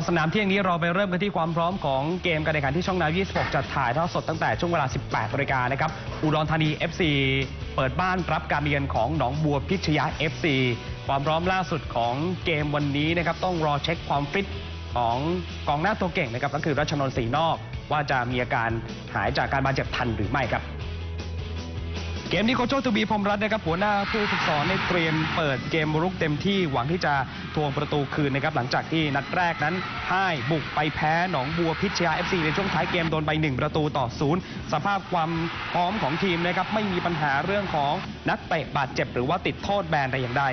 อบสนามเที่ยงนี้เราไปเริ่มกันที่ความพร้อมของเกมการแข่งขันที่ช่องนาว26 จัดถ่ายทอดสดตั้งแต่ช่วงเวลา 18นาฬิกานะครับ อุดรธานี FC เปิดบ้านรับการเยือนของหนองบัวพิชยะ FC ความพร้อมล่าสุดของเกมวันนี้นะครับต้องรอเช็คความฟิตของกองหน้าตัวเก่งนะครับก็คือรัชนนท์ศรีนอก ว่าจะมีอาการหายจากการบาดเจ็บทันหรือไม่ครับ เกมนี้โคชโชคทวีพรหมรัตน์นะครับหัวหน้าผู้ฝึกสอนในเตรียมเปิดเกมรุกเต็มที่หวังที่จะทวงประตูคืนนะครับหลังจากที่นัดแรกนั้นพ่ายบุกไปแพ้หนองบัวพิชยา FC ในช่วงท้ายเกมโดนไป1ประตูต่อศูนย์สภาพความพร้อมของทีมนะครับไม่มีปัญหาเรื่องของนักเตะบาดเจ็บ หรือว่าติดโทษแบนแต่อย่างใด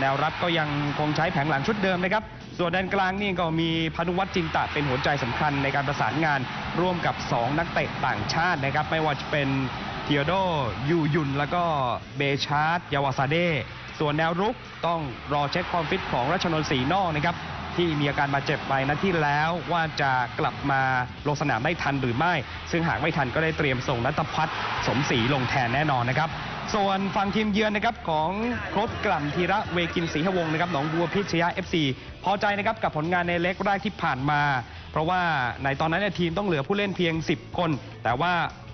แนวรับก็ยังคงใช้แผงหลังชุดเดิมนะครับส่วนด้านกลางนี่ก็มีพานุวัฒน์จินตะเป็นหัวใจสำคัญในการประสานงานร่วมกับ 2 นักเตะต่างชาตินะครับไม่ว่าจะเป็น เทียโดยูยุน แล้วก็เบชาร์ดยาวาซาเดส่วนแนวรุกต้องรอเช็คความฟิตของรัชนนท์ศรีนอกนะครับที่มีอาการบาดเจ็บไปนัดที่แล้วว่าจะกลับมาลงสนามได้ทันหรือไม่ ซึ่งหากไม่ทันก็ได้เตรียมส่งนัตพัฒน์สมศรีลงแทนแน่นอนนะครับ ส่วนฝั่งทีมเยือนนะครับของโค้ชกลั่นธีระเวกินศรีหวงนะครับหนองบัวพิชยา FC พอใจนะครับกับผลงานในเล็กแรกที่ผ่านมา เพราะว่าในตอนนั้นทีมต้องเหลือผู้เล่นเพียง 10 คน แต่ว่า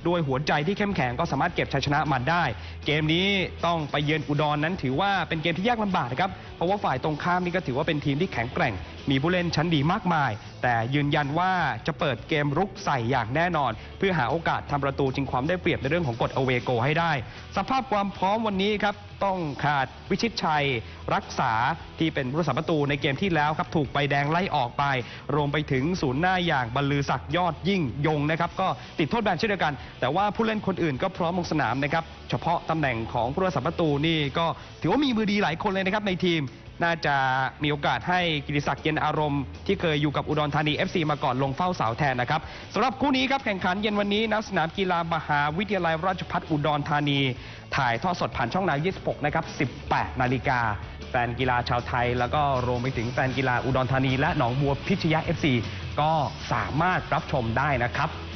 ด้วยหัวใจที่เข้มแข็งก็สามารถเก็บชัยชนะมาได้ เกมนี้ต้องไปเยือนอุดรนนั้นถือว่าเป็นเกมที่ยากลำบากนะครับ เพราะว่าฝ่ายตรงข้ามนี่ก็ถือว่าเป็นทีมที่แข็งแกร่ง มีผู้เล่นชั้นดีมากมาย แต่ยืนยันว่าจะเปิดเกมรุกใส่อย่างแน่นอน เพื่อหาโอกาสทำประตูจึงความได้เปรียบในเรื่องของกฎอเวโกให้ได้ สภาพความพร้อมวันนี้ครับต้องขาดวิชิตชัย รักษาที่เป็นผู้รักษาประตูในเกมที่แล้วครับถูกใบแดงไล่ออกไป รวมไปถึงศูนย์หน้าอย่างบรรลือศักดิ์ยอดยิ่งยงนะครับก็ติดโทษแบนเช่นเดียวกันแต่ว่าผู้เล่นคนอื่นก็พร้อมลงสนามนะครับ เฉพาะตำแหน่งของผู้รักษาประตูนี่ก็ถือว่ามีมือดีหลายคนเลยนะครับในทีม น่าจะมีโอกาสให้กิติศักดิ์เย็นอารมณ์ ที่เคยอยู่กับอุดรธานี FC มาก่อนลงเฝ้าเสาแทนนะครับสำหรับคู่นี้ครับแข่งขันเย็นวันนี้ณสนามกีฬามหาวิทยาลัยราชภัฏอุดรธานี ถ่ายทอดสดผ่านช่องนาว26นะครับ18นาฬิกาแฟนกีฬาชาวไทย แล้วก็รวมไปถึงแฟนกีฬาอุดรธานี และหนองบัวพิชยะ FC ก็สามารถรับชมได้นะครับ